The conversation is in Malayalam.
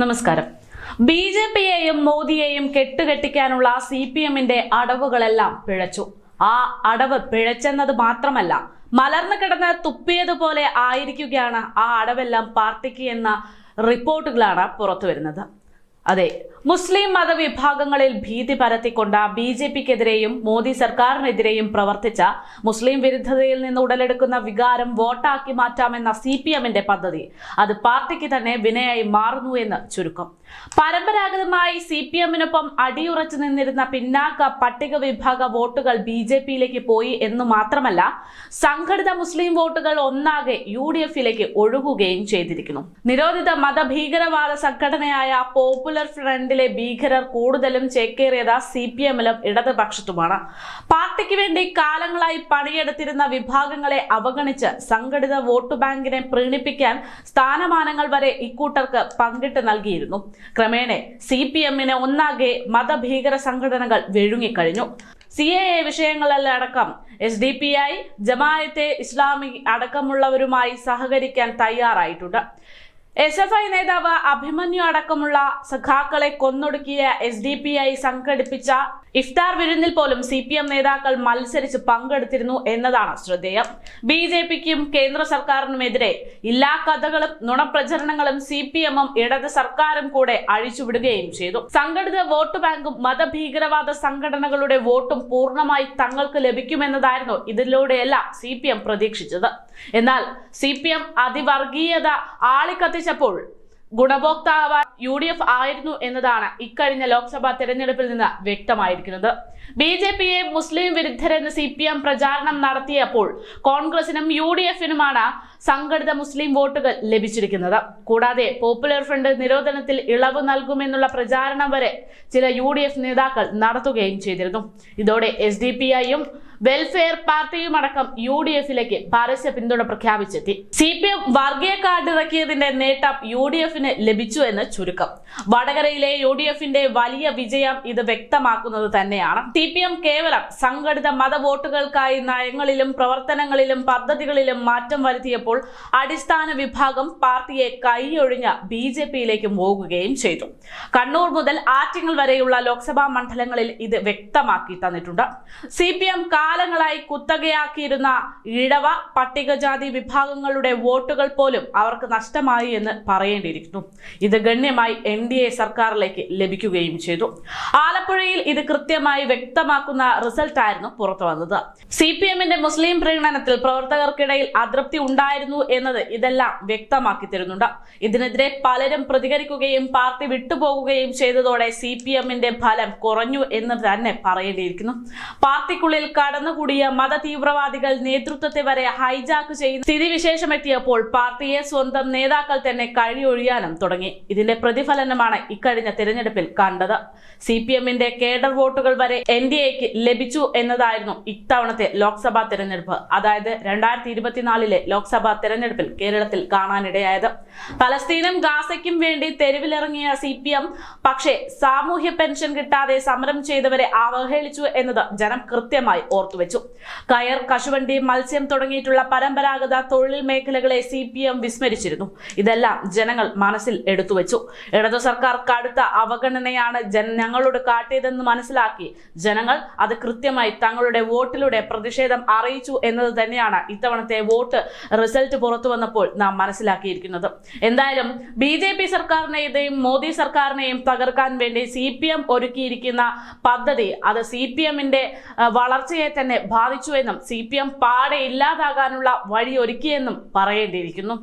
നമസ്കാരം. ബി ജെ പിയെയും മോദിയെയും കെട്ടുകെട്ടിക്കാനുള്ള സി പി എമ്മിന്റെ അടവുകളെല്ലാം പിഴച്ചു. ആ അടവ് പിഴച്ചെന്നത് മാത്രമല്ല മലർന്നു കിടന്ന് തുപ്പിയതുപോലെ ആയിരിക്കുകയാണ് ആ അടവെല്ലാം പാർട്ടിക്ക് എന്ന റിപ്പോർട്ടുകളാണ് പുറത്തു വരുന്നത് അതെ മുസ്ലിം മതവിഭാഗങ്ങളിൽ ഭീതി പരത്തിക്കൊണ്ട് ബി ജെ പിക്കെതിരെയും മോദി സർക്കാരിനെതിരെയും പ്രവർത്തിച്ച മുസ്ലിം വിരുദ്ധതയിൽ നിന്ന് ഉടലെടുക്കുന്ന വികാരം വോട്ടാക്കി മാറ്റാമെന്ന സി പി എമ്മിന്റെ പദ്ധതി അത് പാർട്ടിക്ക് തന്നെ വിനയായി മാറുന്നു എന്ന് ചുരുക്കം. പരമ്പരാഗതമായി സി പി എമ്മിനൊപ്പം അടിയുറച്ചു നിന്നിരുന്ന പിന്നാക്ക പട്ടിക വിഭാഗ വോട്ടുകൾ ബി ജെ പിയിലേക്ക് പോയി എന്ന് മാത്രമല്ല സംഘടിത മുസ്ലിം വോട്ടുകൾ ഒന്നാകെ യു ഡി എഫിലേക്ക് ഒഴുകുകയും ചെയ്തിരിക്കുന്നു. നിരോധിത മതഭീകരവാദ സംഘടനയായ പോപ്പുലർ ഫ്രണ്ടിലെ ഭീകരർ കൂടുതലും ചേക്കേറിയത് സി പി എമ്മിലും ഇടതുപക്ഷത്തുമാണ്. പാർട്ടിക്ക് വേണ്ടി കാലങ്ങളായി പണിയെടുത്തിരുന്ന വിഭാഗങ്ങളെ അവഗണിച്ച് സംഘടിത വോട്ട് ബാങ്കിനെ പ്രീണിപ്പിക്കാൻ സ്ഥാനമാനങ്ങൾ വരെ ഇക്കൂട്ടർക്ക് പങ്കിട്ട് നൽകിയിരുന്നു. ക്രമേണ സി പി എമ്മിനെ ഒന്നാകെ മതഭീകര സംഘടനകൾ വിഴുങ്ങിക്കഴിഞ്ഞു C A A വിഷയങ്ങളിലടക്കം S D P I Jamaat-e Islami അടക്കമുള്ളവരുമായി സഹകരിക്കാൻ തയ്യാറായിട്ടുണ്ട്. എസ് എഫ് ഐ നേതാവ് അഭിമന്യു അടക്കമുള്ള സഖാക്കളെ കൊന്നൊടുക്കിയ എസ് ഡി പി ഐ സംഘടിപ്പിച്ച ഇഫ്താർ വിരുന്നിൽ പോലും സി പി എം നേതാക്കൾ മത്സരിച്ച് പങ്കെടുത്തിരുന്നു എന്നതാണ് ശ്രദ്ധേയം. ബി ജെ പിക്കും കേന്ദ്ര സർക്കാരിനുമെതിരെ എല്ലാ കഥകളും നുണപ്രചരണങ്ങളും സി പി എമ്മും ഇടത് സർക്കാരും കൂടെ അഴിച്ചുവിടുകയും ചെയ്തു. സംഘടിത വോട്ട് ബാങ്കും മതഭീകരവാദ സംഘടനകളുടെ വോട്ടും പൂർണമായി തങ്ങൾക്ക് ലഭിക്കുമെന്നതായിരുന്നു ഇതിലൂടെയെല്ലാം സി പി എം പ്രതീക്ഷിച്ചത്. എന്നാൽ സി പി എം അതിവർഗീയത ആളിക്കത്തിച്ചപ്പോൾ ഗുണഭോക്താവ് യു ഡി എഫ് ആയിരുന്നു എന്നതാണ് ഇക്കഴിഞ്ഞ ലോക്സഭാ തെരഞ്ഞെടുപ്പിൽ നിന്ന് വ്യക്തമായിരിക്കുന്നത്. ബി ജെ പിയെ മുസ്ലിം വിരുദ്ധരെന്ന് സി പി എം പ്രചാരണം നടത്തിയപ്പോൾ കോൺഗ്രസിനും യു ഡി എഫിനുമാണ് സംഘടിത മുസ്ലിം വോട്ടുകൾ ലഭിച്ചിരിക്കുന്നത്. കൂടാതെ പോപ്പുലർ ഫ്രണ്ട് നിരോധനത്തിൽ ഇളവ് നൽകുമെന്നുള്ള പ്രചാരണം വരെ ചില യു നേതാക്കൾ നടത്തുകയും ചെയ്തിരുന്നു. ഇതോടെ എസ് ഡി പി ഐയും വെൽഫെയർ പാർട്ടിയുമടക്കം യു ഡി എഫിലേക്ക് പരസ്യ പിന്തുണ പ്രഖ്യാപിച്ചെത്തി. സി പി എം വർഗീയ കാർഡ് ഇറക്കിയതിന്റെ നേട്ടം യു ഡി എഫിന് ലഭിച്ചു എന്ന് ചുരുക്കം. വടകരയിലെ യു ഡി എഫിന്റെ വലിയ വിജയം ഇത് വ്യക്തമാക്കുന്നത് തന്നെയാണ്. സി പി എം കേവലം സംഘടിത മത വോട്ടുകൾക്കായി നയങ്ങളിലും പ്രവർത്തനങ്ങളിലും പദ്ധതികളിലും മാറ്റം വരുത്തിയപ്പോൾ അടിസ്ഥാന വിഭാഗം പാർട്ടിയെ കൈയൊഴിഞ്ഞ ബി ജെ പിയിലേക്ക് പോകുകയും ചെയ്തു. കണ്ണൂർ മുതൽ ആറ്റിങ്ങൽ വരെയുള്ള ലോക്സഭാ മണ്ഡലങ്ങളിൽ ഇത് വ്യക്തമാക്കി തന്നിട്ടുണ്ട്. സി പി എം കാലങ്ങളായി കുത്തകയാക്കിയിരുന്ന ഇടവ പട്ടികജാതി വിഭാഗങ്ങളുടെ വോട്ടുകൾ പോലും അവർക്ക് നഷ്ടമായി എന്ന് പറയേണ്ടിയിരിക്കുന്നു. ഇത് ഗണ്യമായി എൻ ഡി എ സർക്കാരിലേക്ക് ലഭിക്കുകയും ചെയ്തു. ആലപ്പുഴയിൽ ഇത് കൃത്യമായി വ്യക്തമാക്കുന്ന റിസൾട്ടായിരുന്നു പുറത്തു വന്നത്. സി പി എമ്മിന്റെ മുസ്ലിം പ്രീണനത്തിൽ പ്രവർത്തകർക്കിടയിൽ അതൃപ്തി ഉണ്ടായിരുന്നു എന്നത് ഇതെല്ലാം വ്യക്തമാക്കി തരുന്നുണ്ട്. ഇതിനെതിരെ പലരും പ്രതികരിക്കുകയും പാർട്ടി വിട്ടുപോകുകയും ചെയ്തതോടെ സി പി എമ്മിന്റെ ഫലം കുറഞ്ഞു എന്ന് തന്നെ പറയേണ്ടിയിരിക്കുന്നു. പാർട്ടിക്കുള്ളിൽ കടന്നുകൂടിയ മത തീവ്രവാദികൾ നേതൃത്വത്തെ വരെ ഹൈജാക്ക് ചെയ്യുന്ന സ്ഥിതിവിശേഷം എത്തിയപ്പോൾ പാർട്ടിയെ സ്വന്തം നേതാക്കൾ തന്നെ കഴിയൊഴിയാനും തുടങ്ങി. ഇതിന്റെ പ്രതിഫലനമാണ് ഇക്കഴിഞ്ഞ തിരഞ്ഞെടുപ്പിൽ കണ്ടത്. സി പി എമ്മിന്റെ കേഡർ വോട്ടുകൾ വരെ എൻ ഡി എക്ക് ലഭിച്ചു എന്നതായിരുന്നു ഇത്തവണത്തെ ലോക്സഭാ തെരഞ്ഞെടുപ്പ്. അതായത് രണ്ടായിരത്തി ഇരുപത്തിനാലിലെ ലോക്സഭാ തെരഞ്ഞെടുപ്പിൽ കേരളത്തിൽ കാണാനിടയായത്. പലസ്തീനും ഗാസയ്ക്കും വേണ്ടി തെരുവിലിറങ്ങിയ സി പി എം പക്ഷേ സാമൂഹ്യ പെൻഷൻ കിട്ടാതെ സമരം ചെയ്തവരെ അവഹേളിച്ചു എന്നത് ജനം കൃത്യമായി ഓർത്തുവെച്ചു. കയർ കശുവണ്ടി മത്സ്യം തുടങ്ങിയിട്ടുള്ള പരമ്പരാഗത തൊഴിൽ മേഖലകളെ സി വിസ്മരിച്ചിരുന്നു. ഇതെല്ലാം ജനങ്ങൾ മനസ്സിൽ എടുത്തുവെച്ചു. ഇടതു സർക്കാർ കടുത്ത അവഗണനയാണ് ഞങ്ങളോട് കാട്ടിയതെന്ന് മനസ്സിലാക്കി ജനങ്ങൾ അത് കൃത്യമായി തങ്ങളുടെ വോട്ടിലൂടെ പ്രതിഷേധം അറിയിച്ചു എന്നത് തന്നെയാണ് ഇത്തവണത്തെ വോട്ട് റിസൾട്ട് പുറത്തു വന്നപ്പോൾ നാം മനസ്സിലാക്കിയിരിക്കുന്നത്. എന്തായാലും ബി ജെ പി സർക്കാരിനെയും മോദി സർക്കാരിനെയും തകർക്കാൻ വേണ്ടി സി പി എം ഒരുക്കിയിരിക്കുന്ന പദ്ധതി അത് സി പി എമ്മിന്റെ വളർച്ചയെ തന്നെ ബാധിച്ചുവെന്നും സി പി എം പാടെ ഇല്ലാതാകാനുള്ള വഴിയൊരുക്കിയെന്നും പറയേണ്ടിയിരിക്കുന്നു.